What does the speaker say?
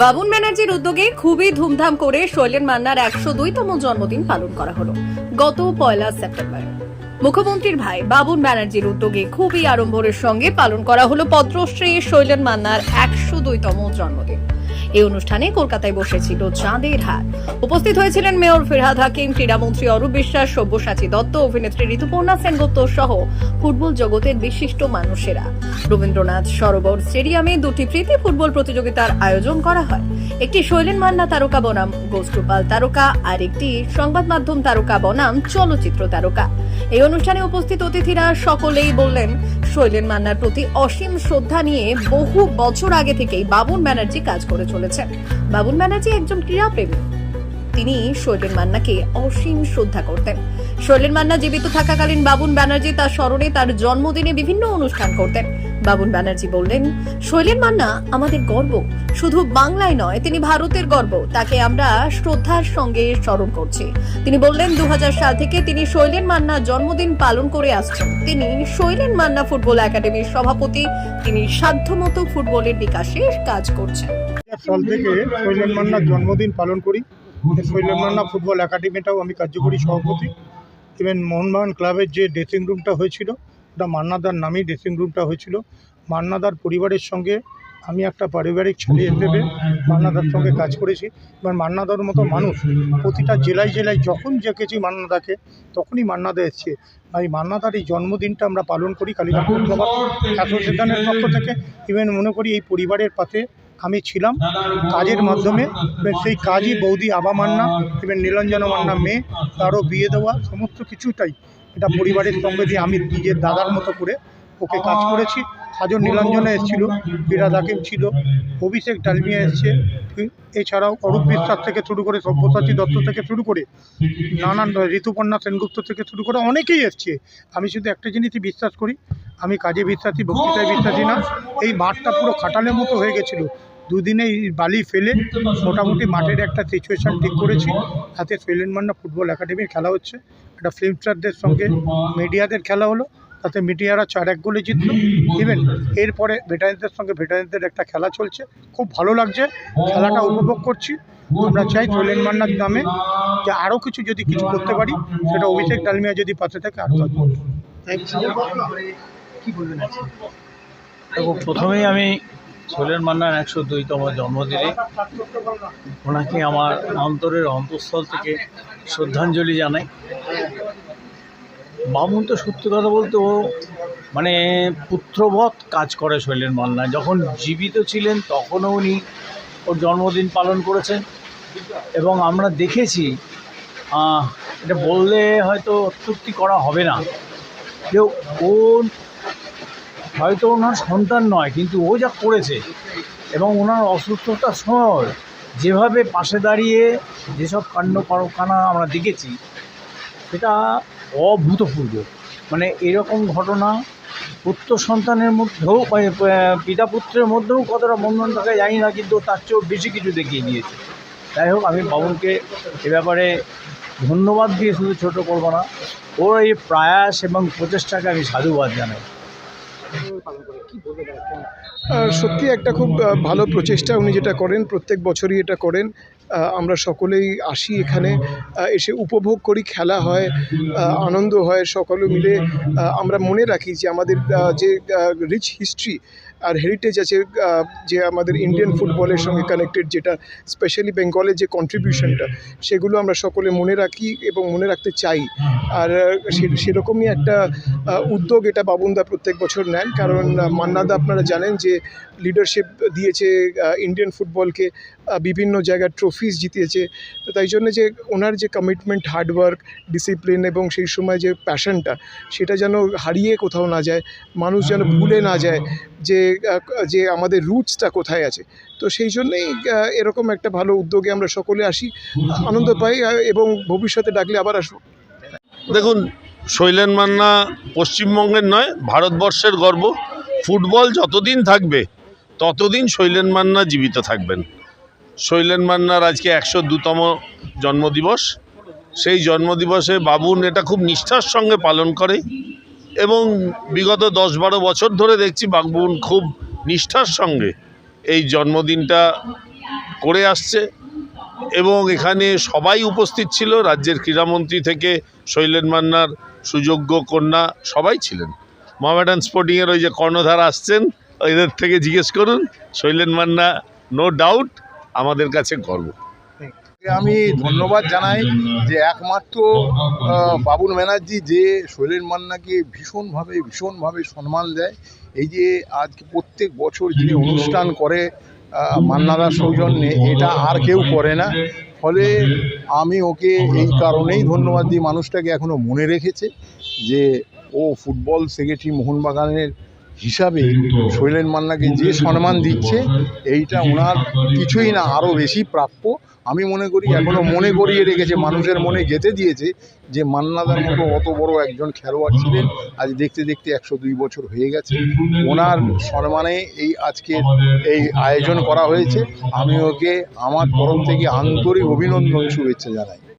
বাবুন ব্যানার্জির উদ্যোগে খুবই ধুমধাম করে শৈলেন মান্নার একশো দুইতম জন্মদিন পালন করা হলো, গত পয়লা সেপ্টেম্বর। মুখ্যমন্ত্রীর ভাই বাবুন ব্যানার্জির উদ্যোগে খুবই আড়ম্বরের সঙ্গে পালন করা হলো পদ্মশ্রী শৈলেন মান্নার একশো দুইতম জন্মদিন। এই অনুষ্ঠানে কলকাতায় বসেছিল চাঁদের হাট উপস্থিত হয়েছিলেন মেয়র ফিরহাদ হাকিম, ক্রীড়ামন্ত্রী অরূপ বিশ্বাস, সব্যসাচী দত্ত, অভিনেত্রী ঋতুপর্ণা সেনগুপ্ত সহ ফুটবল জগতের বিশিষ্ট মানুষেরা। রবীন্দ্রনাথ সরোবর স্টেডিয়ামে দুটি প্রীতি ফুটবল প্রতিযোগিতার আয়োজন করা হয়। একটি শৈলেন মান্না তারকা বনাম, গোষ্ঠপাল তারকা, আর একটি সংবাদ মাধ্যম তারকা বনাম, চলচ্চিত্র তারকা। এই অনুষ্ঠানে উপস্থিত অতিথিরা সকলেই বললেন শৈলেন মান্নার প্রতি অসীম শ্রদ্ধা নিয়ে বহু বছর আগে থেকেই বাবুন ব্যানার্জি কাজ করে চলেছেন। বাবুন ব্যানার্জি একজন ক্রীড়াপ্রেমী। তিনি শৈলেন মান্নাকে অসীম শ্রদ্ধা করতেন। শৈলেন মান্না জীবিত থাকাকালীন বাবুন ব্যানার্জি তার স্মরণে তার জন্মদিনে বিভিন্ন অনুষ্ঠান করতেন। বাবুন ব্যানার্জি বললেন, শৈলেন মান্না, আমাদের গর্ব। শুধু বাংলায় নয়, তিনি ভারতের গর্ব। তাকে আমরা শ্রদ্ধার সঙ্গে স্মরণ করছি। তিনি বললেন দু সাল থেকে তিনি শৈলেন মান্না জন্মদিন পালন করে আসছেন। তিনি শৈলেন মান্না ফুটবল একাডেমির সভাপতি। তিনি সাধ্যমতো ফুটবলের বিকাশে কাজ করছেন। সাল থেকে শৈলেন মান্নার জন্মদিন পালন করি। শৈলেন মান্না ফুটবল একাডেমিটাও আমি কার্যকরী সভাপতি। ইভেন মোহনবাগান ক্লাবের যে ড্রেসিং রুমটা হয়েছিল ওটা মান্নাদার নামেই ড্রেসিং রুমটা হয়েছিল। মান্নাদার পরিবারের সঙ্গে আমি একটা পারিবারিক ছেলে হিসেবে মান্নাদার সঙ্গে কাজ করেছি। এবার মান্নাদার মতো মানুষ প্রতিটা জেলায় জেলায় যখন দেখেছি মান্নাদাকে তখনই মান্নাদা এসছে। আর এই মান্নাদার এই জন্মদিনটা আমরা পালন করি কালীঘাট অ্যাসোসিয়েশনের পক্ষ থেকে। ইভেন মনে করি এই পরিবারের পাশে আমি ছিলাম। কাজের মাধ্যমে সেই কাজই বৌদি আবা মান্না ইভেন নীলঞ্জন মান্না মেয়ে তারও বিয়ে দেওয়া সমস্ত কিছুটাই। এটা পরিবারের সঙ্গে দিয়ে আমি নিজের দাদার মতো করে ওকে কাজ করেছি। সাজন নীলাঞ্জনে এসেছিল বিরাজ হাকিম ছিল, অভিষেক ডালমিয়া এসছে, এছাড়াও অরূপ বিশ্বাস থেকে শুরু করে সব্যসাচী দত্ত থেকে শুরু করে নানান ঋতুপর্ণা সেনগুপ্ত থেকে শুরু করে অনেকেই এসছে। আমি শুধু একটা জিনিসই বিশ্বাস করি, আমি কাজে বিশ্বাসী, বক্তৃতায় বিশ্বাসী না, এই মাঠটা পুরো খাটালের মতো হয়ে গেছিল। দুদিনে বালি ফেলে মোটামুটি মাঠের একটা সিচুয়েশান ঠিক করেছি তাতে শৈলেন মান্না, ফুটবল একাডেমির খেলা হচ্ছে। একটা ফিল্ম স্টারদের সঙ্গে মিডিয়াদের খেলা হলো তাতে মিডিয়ারা চার এক গোলে জিতলো। ইভেন এরপরে ভেটারিনদের সঙ্গে ভেটারিনদের একটা খেলা চলছে খুব ভালো লাগছে খেলাটা উপভোগ করছি। আমরা চাই শৈলেন মান্নার নামে যে আরও কিছু যদি কিছু করতে পারি সেটা অভিষেক ডালমিয়া যদি পাশে থাকে আরও। দেখো প্রথমেই আমি সোলেন মান্নার একশো দুইতম জন্মদিনে ওনাকে আমার অন্তরের অন্তঃস্থল থেকে শ্রদ্ধাঞ্জলি জানাই। বামুন তো সত্যি কথা বলতে ও মানে পুত্রবৎ কাজ করে শৈলেন মান্না যখন জীবিত ছিলেন তখনও উনি ওর জন্মদিন পালন করেছেন। এবং আমরা দেখেছি এটা বললে হয়তো অত্যুক্তি করা হবে না। যে ও হয়তো ওনার সন্তান নয়, কিন্তু ও যা করেছে এবং ওনার অসুস্থতার সময় যেভাবে পাশে দাঁড়িয়ে যেসব কাণ্ড কারখানা আমরা দেখেছি, সেটা অভূতপূর্ব। মানে এরকম ঘটনা পুত্র সন্তানের মধ্যেও পিতা পুত্রের মধ্যেও কতটা বন্ধন থাকে জানি না, কিন্তু তার চেয়েও বেশি কিছু দেখিয়ে দিয়েছে। যাই হোক, আমি বাবুনকে এ ব্যাপারে ধন্যবাদ দিয়ে শুধু ছোট করব না। ওর এই প্রয়াস এবং প্রচেষ্টাকে আমি সাধুবাদ জানাই। সত্যি একটা খুব ভালো প্রচেষ্টা উনি যেটা করেন, প্রত্যেক বছরই এটা করেন। আমরা সকলেই আসি এখানে এসে উপভোগ করি, খেলা হয় আনন্দ হয়, সকলে মিলে আমরা মনে রাখি যে আমাদের যে রিচ হিস্ট্রি আর হেরিটেজ আছে যে আমাদের ইন্ডিয়ান ফুটবলের সঙ্গে কানেক্টেড যেটা স্পেশালি বেঙ্গলের যে কন্ট্রিবিউশনটা সেগুলো আমরা সকলে মনে রাখি এবং মনে রাখতে চাই। আর সেরকমই একটা উদ্যোগ এটা বাবুনদা প্রত্যেক বছর নেন, কারণ মান্নাদা আপনারা জানেন যে লিডারশিপ দিয়েছে ইন্ডিয়ান ফুটবলকে বিভিন্ন জায়গায় ট্রফিজ জিতিয়েছে। তো তাই জন্য যে ওনার যে কমিটমেন্ট হার্ডওয়ার্ক ডিসিপ্লিন এবং সেই সময় যে প্যাশনটা সেটা যেন হারিয়ে কোথাও না যায়, মানুষ যেন ভুলে না যায় যে যে আমাদের রুটসটা কোথায় আছে। তো সেই জন্যেই এরকম একটা ভালো উদ্যোগে আমরা সকলে আসি, আনন্দ পাই এবং ভবিষ্যতে ডাকলে আবার আসব। দেখুন, শৈলেন মান্না পশ্চিমবঙ্গের নয়, ভারতবর্ষের গর্ব। ফুটবল যতদিন থাকবে, ততদিন শৈলেন মান্না জীবিত থাকবেন। শৈলেন মান্নার আজকে একশো দুতম জন্মদিবস। সেই জন্মদিবসে বাবুন এটা খুব নিষ্ঠার সঙ্গে পালন করে এবং বিগত দশ বারো বছর ধরে দেখছি বাবুন খুব নিষ্ঠার সঙ্গে এই জন্মদিনটা করে আসছে এবং এখানে সবাই উপস্থিত ছিল, রাজ্যের ক্রীড়ামন্ত্রী থেকে শৈলেন মান্নার সুযোগ্য কন্যা সবাই ছিলেন। মোহামেডান স্পোর্টিংয়ের ওই যে কর্ণধার আসছেন এদের থেকে জিজ্ঞেস করুন, শৈলেন মান্না নো ডাউট আমাদের কাছে গর্ব। আমি ধন্যবাদ জানাই যে একমাত্র বাবুল ব্যানার্জি যে শৈলেন মান্নাকে ভীষণভাবে ভীষণভাবে সম্মান দেয়। এই যে আজকে প্রত্যেক বছর যে অনুষ্ঠান করে মান্নাদার সৌজন্যে, এটা আর কেউ করে না। ফলে আমি ওকে এই কারণেই ধন্যবাদ দিই। মানুষটাকে এখনও মনে রেখেছে যে ও ফুটবল সেক্রেটারি মোহনবাগানের হিসাবে শৈলেন মান্নাকে যে সম্মান দিচ্ছে এইটা ওনার কিছুই না আরও বেশি প্রাপ্য। আমি মনে করি এখনও মনে করিয়ে রেখেছে মানুষের মনে গেঁথে দিয়েছে যে মান্নাদার মতো অত বড় একজন খেলোয়াড় ছিলেন আজ দেখতে দেখতে একশো দুই বছর হয়ে গেছে। ওনার সম্মানে এই আজকে এই আয়োজন করা হয়েছে। আমি ওকে আমার তরফ থেকে আন্তরিক অভিনন্দন শুভেচ্ছা জানাই।